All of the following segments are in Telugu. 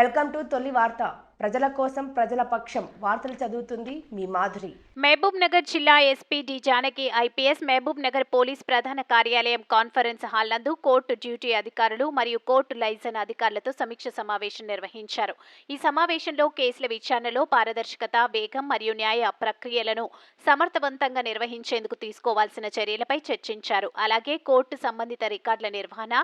వెల్కమ్ టు తొలి వార్త. ప్రజల కోసం ప్రజల పక్షం వార్తలు చదువుతుంది మీ మాధురి. మహబూబ్ నగర్ జిల్లా SP D Janaki IPS Mahabubnagar police ప్రధాన కార్యాలయం కాన్ఫరెన్స్ హాల్ నందు కోర్టు డ్యూటీ అధికారులు మరియు కోర్టు లైజన్ అధికారులతో సమీక్ష సమావేశం నిర్వహించారు. ఈ సమావేశంలో కేసుల విచారణలో పారదర్శకత వేగం మరియు న్యాయ ప్రక్రియలను సమర్థవంతంగా నిర్వహించేందుకు తీసుకోవాల్సిన చర్యలపై చర్చించారు. అలాగే కోర్టు సంబంధిత రికార్డుల నిర్వహణ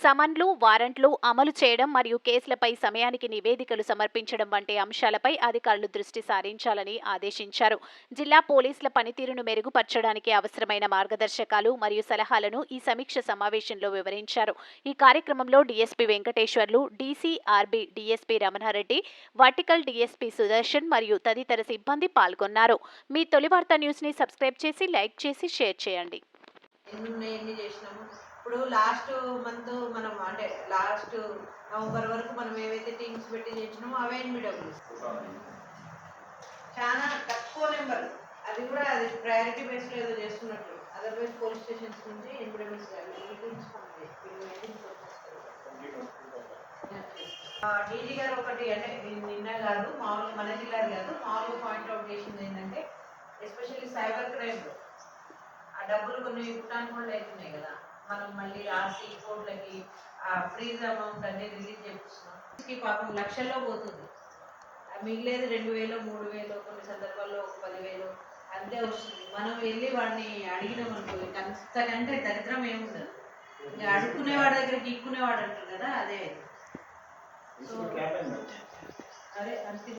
సమన్లు వారెంట్లు అమలు చేయడం మరియు కేసులపై సమయానికి నివేదికలు సమర్పించడం వంటి అంశాలపై అధికారులు దృష్టి సారించాలని ఆదేశించారు. జిల్లా పోలీసుల పనితీరును మెరుగుపరచడానికి అవసరమైన మార్గదర్శకాలు మరియు సలహాలను ఈ సమీక్ష సమావేశంలో వివరించారు. ఈ కార్యక్రమంలో DSP Venkateswarlu DCRB DSP Ramana Reddy vertical DSP Sudarshan మరియు తదితర సిబ్బంది పాల్గొన్నారు. మీ తొలి వార్త న్యూస్ని సబ్స్క్రైబ్ చేసి లైక్ చేసి షేర్ చేయండి. ఇప్పుడు లాస్ట్ మంత్ మనం అంటే లాస్ట్ నవంబర్ వరకు మనం ఏవైతే టీమ్స్ పెట్టి చేసినామో అవే ఎనిమిది డబ్బులు చాలా తక్కువ నెంబర్. అది కూడా అది ప్రయారిటీ బేస్లో ఏదో చేస్తున్నట్టు. అదర్వైజ్ పోలీస్ స్టేషన్స్ నుంచి ఎన్విడమెంట్స్ డీజీ గారు ఒకటి అంటే నిన్న కాదు మామూలుగా మన జిల్లాది కాదు మామూలుగా పాయింట్ అవుట్ చేసింది ఏంటంటే ఎస్పెషల్లీ సైబర్ క్రైమ్ ఆ డబ్బులు కొన్ని ఇప్పటానికి కూడా అవుతున్నాయి కదా. మనం మళ్ళీ ఆర్సీ కోర్టులకి ఆ ఫ్రీజ్ అమౌంట్ అనేది రిలీజ్ చేపిస్తున్నాం. పాపం లక్షల్లో పోతుంది. మిగిలేదు రెండు వేలు మూడు వేలు కొన్ని సందర్భాల్లో ఒక పదివేలు అంతే వస్తుంది. మనం వెళ్ళి వాడిని అడిగినాం అనుకో అంతకంటే దరిద్రం ఏముండదు. ఇంకా అడుక్కునేవాడి దగ్గరికి ఇక్కునేవాడు అంటారు కదా అదే. సో అదే అంతే.